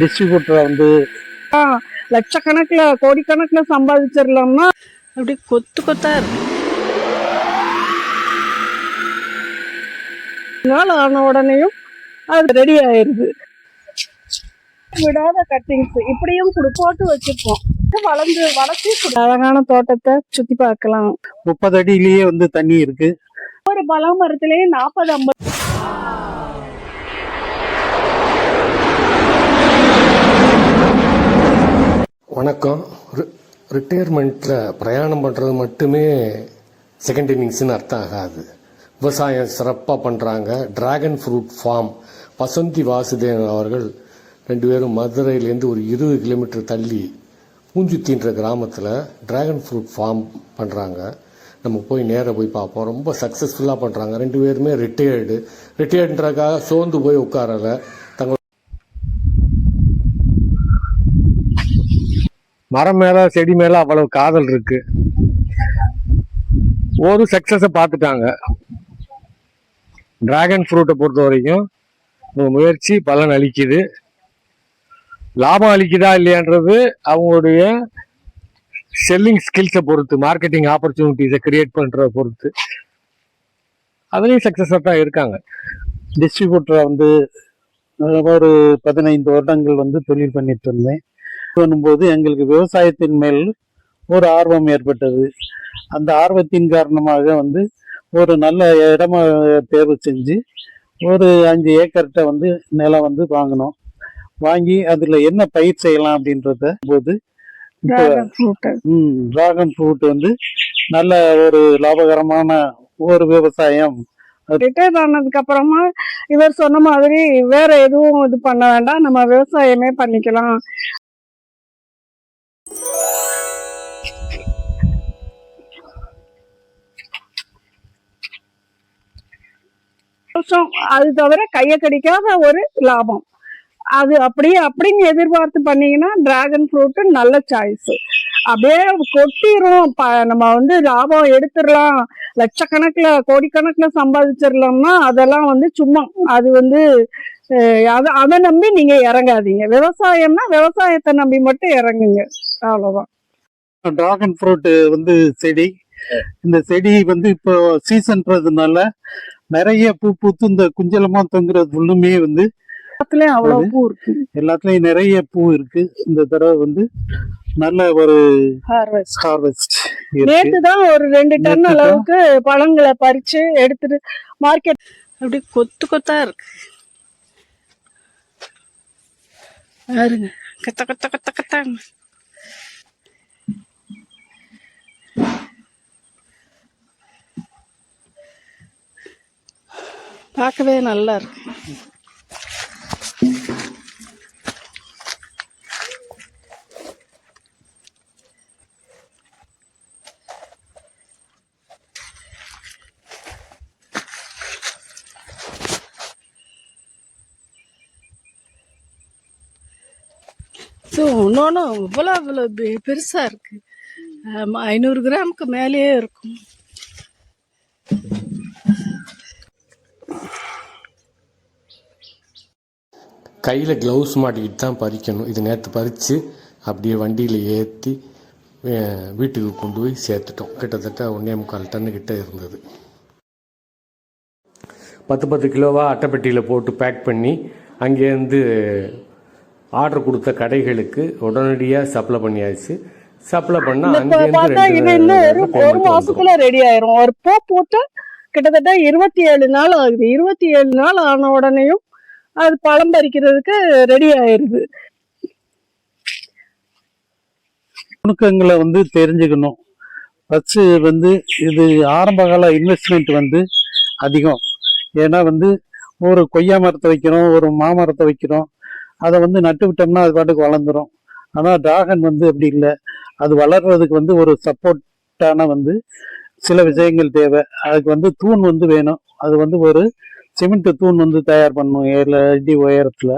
டிஸ்ட்ரிபியூட்டரை வந்து லட்சக்கணக்கில் கோடிக்கணக்கில் சம்பாதிச்சிடலாம்னா அப்படி கொத்து கொத்தா இருக்கு. நாள் ஆன உடனேயும் அது ரெடி ஆயிருது. விடாத கட்டிங்ஸ் இப்படியும் போட்டு வச்சிருப்போம் வளர்ந்து வளர்ச்சி அழகான தோட்டத்தை சுத்தி பார்க்கலாம். முப்பது அடியிலேயே வந்து தண்ணி இருக்கு. ஒரு பலா மரத்திலேயே நாற்பது ஐம்பது வணக்கம். ரிட்டையர்மெண்ட்டில் பிரயாணம் பண்ணுறது மட்டுமே செகண்ட் இன்னிங்ஸ்னு அர்த்தம் ஆகாது. விவசாயம் சிறப்பாக பண்ணுறாங்க dragon fruit farm Vasanthi Vasudevan அவர்கள் ரெண்டு பேரும் மதுரையிலேருந்து ஒரு இருபது கிலோமீட்டர் தள்ளி பூஞ்சுத்தின்ற கிராமத்தில் டிராகன் ஃப்ரூட் ஃபார்ம் பண்ணுறாங்க நம்ம போய் நேராக போய் பார்ப்போம். ரொம்ப சக்ஸஸ்ஃபுல்லாக பண்ணுறாங்க ரெண்டு பேருமே ரிட்டையர்டு ரிட்டையர்டுன்றக்காக சோர்ந்து போய் உட்காரலை. மரம் மேலே செடி மேலே அவ்வளவு காதல் இருக்கு. ஒரு சக்ஸஸை பார்த்துட்டாங்க. டிராகன் ஃப்ரூட்டை பொறுத்த வரைக்கும் உங்கள் முயற்சி பலன் அளிக்குது. லாபம் அளிக்குதா இல்லையான்றது அவங்களுடைய செல்லிங் ஸ்கில்ஸை பொறுத்து மார்க்கெட்டிங் ஆப்பர்ச்சுனிட்டிஸை கிரியேட் பண்ணுறத பொறுத்து. அதுலேயும் சக்ஸஸாக தான் இருக்காங்க. டிஸ்ட்ரிபியூட்டரை வந்து ஒரு பதினைந்து வருடங்கள் வந்து தொழில் பண்ணிட்டு இருந்தேன். பண்ணும்போது எங்களுக்கு விவசாயத்தின் மேல் ஒரு ஆர்வம் ஏற்பட்டது. அந்த ஆர்வத்தின் காரணமாக வந்து ஒரு நல்ல இடமா தேர்வு செஞ்சு ஒரு அஞ்சு ஏக்கர்கிட்ட வந்து நிலம் வந்து வாங்கினோம். வாங்கி அதில் என்ன பயிர் செய்யலாம் அப்படின்றத போது டிராகன் ஃப்ரூட் வந்து நல்ல ஒரு லாபகரமான ஒரு விவசாயம். ரிட்டையர் ஆனதுக்கு அப்புறமா இவர் சொன்ன மாதிரி வேற எதுவும் இது பண்ண வேண்டாம். நம்ம விவசாயமே பண்ணிக்கலாம். வருஷம் அது தவிர கையை கடிக்காத ஒரு லாபம். அது அப்படியே அப்படின்னு எதிர்பார்த்து பண்ணீங்கன்னா டிராகன் ஃப்ரூட்டு நல்ல சாய்ஸு அப்படியே கொட்டிரும். ப- நம்ம வந்து லாபம் எடுத்துடலாம். லட்சக்கணக்கில் கோடிக்கணக்கில் சம்பாதிச்சிடலாம்னா அதெல்லாம் வந்து சும்மா அது வந்து அதை அதை நம்பி நீங்கள் இறங்காதீங்க. விவசாயம்னா விவசாயத்தை நம்பி மட்டும் இறங்குங்க. அவ்வளோதான் டிராகன் ஃப்ரூட் வந்து செடி. இந்த செடி வந்து இப்போ சீசன்றதுனால நிறைய பூ பூத்து இந்த குஞ்சலமா தொங்குறது ஃபுல்லுமே வந்து எல்லாத்துலயும் அவ்வளவு பூ இருக்கு. எல்லாத்துலயும் நிறைய பூ இருக்கு. இந்த தடவை வந்து நல்ல ஒரு ஹார்வெஸ்ட் ஹார்வெஸ்ட் நேத்து தான் ஒரு ரெண்டு டன். அளவுக்கு பழங்களை பறிச்சு எடுத்துட்டு மார்க்கெட் அப்படி கொத்து கொத்தா இருக்கு. பாருங்க. கத்த கத்த கத்த கத்தாங்க பார்க்கவே நல்லா இருக்கு. ஸோ இன்னொன்று இவ்வளோ இவ்வளோ பெ- இருக்குது ஐநூறு கிராமுக்கு மேலேயே இருக்கும். கையில் க்ளவுஸ் மாட்டிக்கிட்டு தான் பறிக்கணும். இது நேற்று பறித்து அப்படியே வண்டியில் ஏற்றி வீட்டுக்கு கொண்டு போய் சேர்த்துட்டோம். கிட்டத்தட்ட ஒன்றே முக்கால் டன்னு கிட்ட இருந்தது. பத்து பத்து கிலோவாக அட்டைப்பெட்டியில் போட்டு பேக் பண்ணி அங்கேருந்து ஆர்டர் கொடுத்த கடைகளுக்கு உடனடியாக சப்ளை பண்ணியாச்சு. சப்ளை பண்ணால் இன்னும் ஒரு மாசத்துல ரெடி ஆயிரும். ஒரு பூ பூத்து கிட்டத்தட்ட இருபத்தி ஏழு நாள் ஆகுது. இருபத்தி ஏழு நாள் ஆன உடனேயும் அது பழம் பறிக்கிறதுக்கு ரெடி ஆயிருது. நுணுக்கங்களை வந்து தெரிஞ்சுக்கணும். ஃபஸ்ட்டு வந்து இது ஆரம்ப கால இன்வெஸ்ட்மெண்ட் வந்து அதிகம். ஏன்னா வந்து ஒரு கொய்யா மரத்தை வைக்கிறோம் ஒரு மாமரத்தை வைக்கிறோம். அதை வந்து நட்டு விட்டோம்னா அது பாட்டுக்கு வளர்ந்துரும். ஆனால் டிராகன் வந்து அப்படி இல்லை. அது வளர்றதுக்கு வந்து ஒரு சப்போர்ட்டான வந்து சில விஷயங்கள் தேவை. அதுக்கு வந்து தூண் வந்து வேணும். அது வந்து ஒரு சிமெண்ட் தூண் வந்து தயார் பண்ணணும் ஏழு அடி உயரத்துல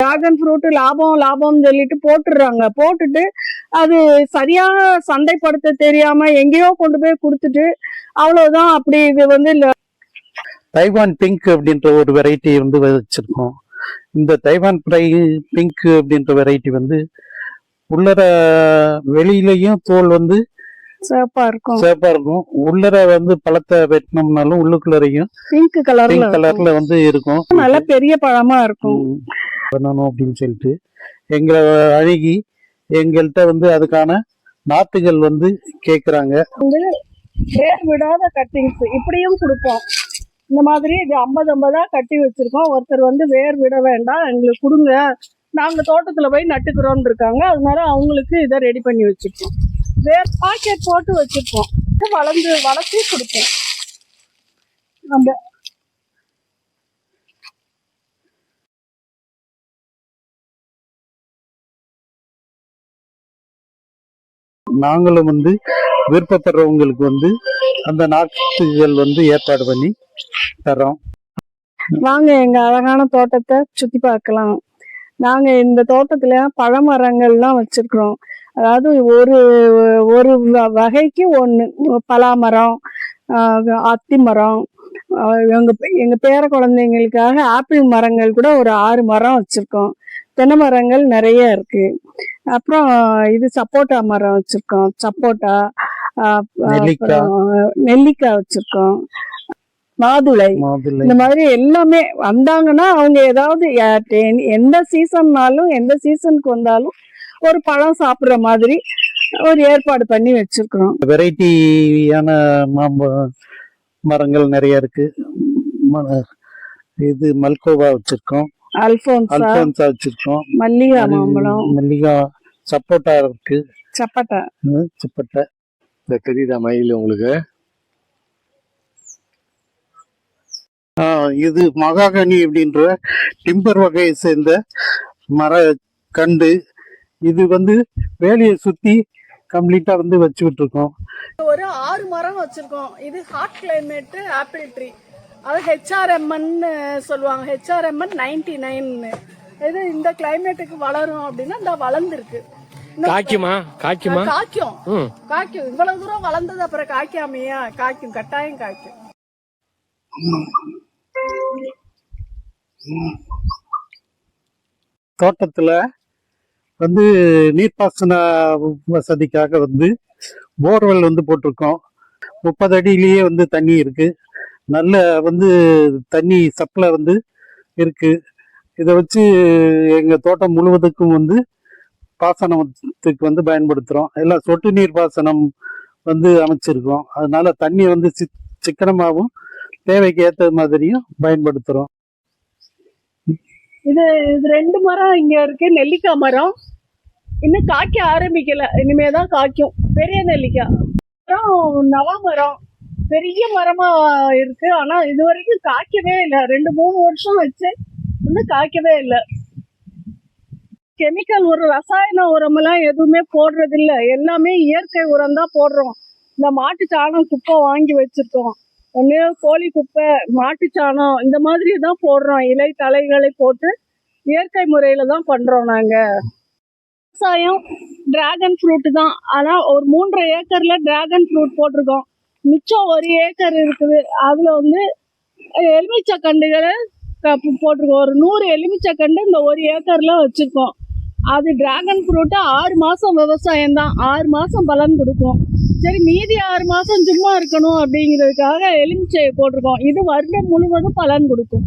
டிராகன் ஃப்ரூட் லாபம் லாபம்னு சொல்லிட்டு போட்டுடுறாங்க. போட்டுட்டு அது சரியா சந்தைப்படுத்த தெரியாம எங்கேயோ கொண்டு போய் கொடுத்துட்டு அவ்வளவுதான். அப்படி இது வந்து தைவான் பிங்க் அப்படின்ற ஒரு வெரைட்டி வந்து வச்சிருக்கோம். இந்த தைவான் பிரை பிங்க் அப்படின்ற வெரைட்டி வந்து உள்ளர வெளியிலயும் தோல் வந்து சிவப்பா இருக்கும். சிவப்பா இருக்கும். உள்ளர வந்து பழத்தை வெட்டினோம்னாலும் உள்ளுக்குள்ளரையும் பிங்க் இருக்கும். கலர்ல வந்து இருக்கும். நல்ல பெரிய பழமா இருக்கும். பண்ணணும் அப்படின்னு சொல்லிட்டு எங்களை அணுகி எங்கள்கிட்ட வந்து அதுக்கான நாற்றுகள் வந்து கேக்குறாங்க. விடாத கட்டிங்ஸ் இப்படியும் கொடுப்போம். இந்த மாதிரி இது ஐம்பது ஐம்பதா கட்டி வச்சிருக்கோம். ஒருத்தர் வந்து வேர் விட வேண்டாம். எங்களுக்கு கொடுங்க. நாங்கள் தோட்டத்தில் போய் நட்டுக்கிறோம்னு இருக்காங்க. அதனால அவங்களுக்கு இதை ரெடி பண்ணி வச்சுருக்கோம். வேர் பாக்கெட் போட்டு வச்சுருக்கோம். வளர்ந்து வளர்த்தி கொடுப்போம். நம்ம நாங்களும் வந்து விருப்பப்படுறவங்களுக்கு வந்து அந்த நாற்றுகள் வந்து ஏற்பாடு பண்ணி தர்றோம். வாங்க எங்க அழகான தோட்டத்தை சுத்தி பார்க்கலாம். நாங்க இந்த தோட்டத்துல பழமரங்கள்லாம் வச்சிருக்கிறோம். அதாவது ஒரு ஒரு வகைக்கு ஒன்று பலாமரம் அத்தி மரம் எங்க எங்க பேர குழந்தைங்களுக்காக ஆப்பிள் மரங்கள் கூட ஒரு ஆறு மரம் வச்சிருக்கோம். தென்னை மரங்கள் நிறைய இருக்கு. அப்புறம் இது சப்போட்டா மரம் வச்சிருக்கோம். சப்போட்டா நெல்லிக்காய் வச்சிருக்கோம். மாதுளை. மாதுளை. இந்த மாதிரி எல்லாமே வந்தாங்கன்னா அவங்க ஏதாவது எந்த சீசன்னாலும் எந்த சீசனுக்கு வந்தாலும் ஒரு பழம் சாப்பிடுற மாதிரி ஒரு ஏற்பாடு பண்ணி வச்சிருக்கிறோம். வெரைட்டியான மாம்ப மரங்கள் நிறைய இருக்கு. ம- இது மல்கோவா வச்சிருக்கோம். அல்போன்சா அல்போன்சா வச்சிருக்கோம். மல்லிகை மாம்பழம். மல்லிகா சப்போட்டா இருக்கு. சப்பட்டா. சப்போட்டா. தெரியுதா மயில் உங்களுக்கு? இது மகாகனி அப்படின்ற டிம்பர் வகையை சேர்ந்த மர கண்டு. இது வந்து வேலியை சுத்தி கம்ப்ளீட்டா வந்து வச்சு விட்டுருக்கோம். ஒரு ஆறு மரம் வச்சிருக்கோம். இது ஹாட் கிளைமேட் ஆப்பிள் ட்ரீ அது ஹெச்ஆர்எம்என் சொல்லுவாங்க. ஹெச்ஆர்எம்என் நைன்டி நைன் இது இந்த கிளைமேட்டுக்கு வளரும் அப்படின்னா இந்த வளர்ந்துருக்கு. காய்க்குமா? காய்க்குமா? காய்க்கும். காய்க்கும். இவ்வளவு தூரம் வளர்ந்தது அப்புறம் காய்க்காமையா? காய்க்கும். கட்டாயம் காய்க்கும். தோட்டத்தில் வந்து நீர்ப்பாசன வசதிக்காக வந்து போர்வெல் வந்து போட்டிருக்கோம். முப்பது அடியிலேயே வந்து தண்ணி இருக்கு. நல்ல வந்து தண்ணி சப்ளை வந்து இருக்கு. இதை வச்சு எங்கள் தோட்டம் முழுவதுக்கும் வந்து பாசனத்துக்கு வந்து பயன்படுத்துகிறோம் எல்லாம் சொட்டு நீர் பாசனம் வந்து அமைச்சிருக்கோம். அதனால தண்ணி வந்து சிக் சிக்கனமாகவும் தேவைக்கு ஏற்ற மாதிரியும் பயன்படுத்துகிறோம் இது இது ரெண்டு மரம் இங்க இருக்கு நெல்லிக்காய் மரம். இன்னும் காய்க்க ஆரம்பிக்கல. இனிமேதான் காய்க்கும். பெரிய நெல்லிக்காய். அப்புறம் நவா மரம். பெரிய மரமா இருக்கு. ஆனா இது வரைக்கும் காய்க்கவே இல்லை. ரெண்டு மூணு வருஷம் வச்சு இன்னும் காய்க்கவே இல்லை. கெமிக்கல் உரம் ரசாயன உரமெல்லாம் எதுவுமே போடுறதில்ல. எல்லாமே இயற்கை உரம் தான் போடுறோம். இந்த மாட்டு சாணம் குப்பை வாங்கி வச்சிருக்கோம். ஒன்று கோழி குப்பை மாட்டு சாணம் இந்த மாதிரி தான் போடுறோம். இலை தலைகளை போட்டு இயற்கை முறையில் தான் பண்ணுறோம் நாங்கள் விவசாயம் டிராகன் ஃப்ரூட் தான். ஆனால் ஒரு மூன்றரை ஏக்கரில் டிராகன் ஃப்ரூட் போட்டிருக்கோம். மிச்சம் ஒரு ஏக்கர் இருக்குது. அதில் வந்து எலுமிச்சக்கண்டுகளை போட்டிருக்கோம். ஒரு நூறு எலுமிச்சை கண்டு இந்த ஒரு ஏக்கரில் வச்சுருக்கோம். அது டிராகன் ஃப்ரூட்டு ஆறு மாதம் விவசாயம் தான். ஆறு மாதம் பலன் கொடுக்கும். சரி மீதி ஆறு மாசம் சும்மா இருக்கணும் அப்படிங்கிறதுக்காக எலுமிச்சையை போட்டிருக்கோம். இது வருடம் முழுவதும் பலன் கொடுக்கும்.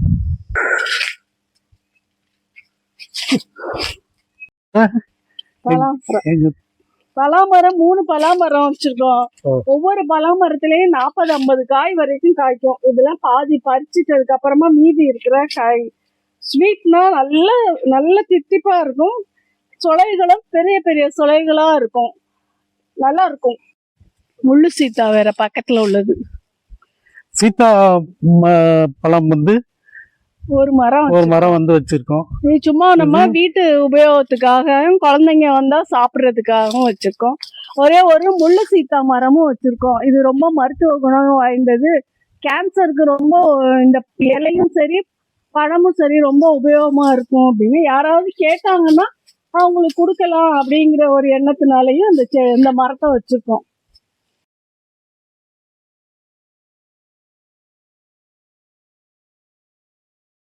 பலாமரம். மூணு பலாமரம் வச்சிருக்கோம். ஒவ்வொரு பலாமரத்துலயும் நாற்பது ஐம்பது காய் வரைக்கும் காய்க்கும். இதெல்லாம் பாதி பறிச்சிட்டதுக்கு அப்புறமா மீதி இருக்கிற காய். ஸ்வீட்னா நல்ல நல்ல தித்திப்பா இருக்கும். சொலைகளும் பெரிய பெரிய சொலைகளா இருக்கும். நல்லா இருக்கும். முள்ளு சீத்தா வேற பக்கத்துல உள்ளது. சீதா பழம் வந்து ஒரு மரம் ஒரு மரம் வந்து வச்சிருக்கோம். இது சும்மா நம்ம வீட்டு உபயோகத்துக்காகவும் குழந்தைங்க வந்தா சாப்பிட்றதுக்காகவும் வச்சிருக்கோம். ஒரே ஒரு முள்ளு சீத்தா மரமும் வச்சிருக்கோம். இது ரொம்ப மருத்துவ குணம் வாய்ந்தது. கேன்சருக்கு ரொம்ப இந்த இலையும் சரி பழமும் சரி ரொம்ப உபயோகமா இருக்கும் அப்படின்னு யாராவது கேட்டாங்கன்னா அவங்களுக்கு கொடுக்கலாம் அப்படிங்கிற ஒரு எண்ணத்தினாலையும் இந்த இந்த மரத்தை வச்சிருக்கோம்.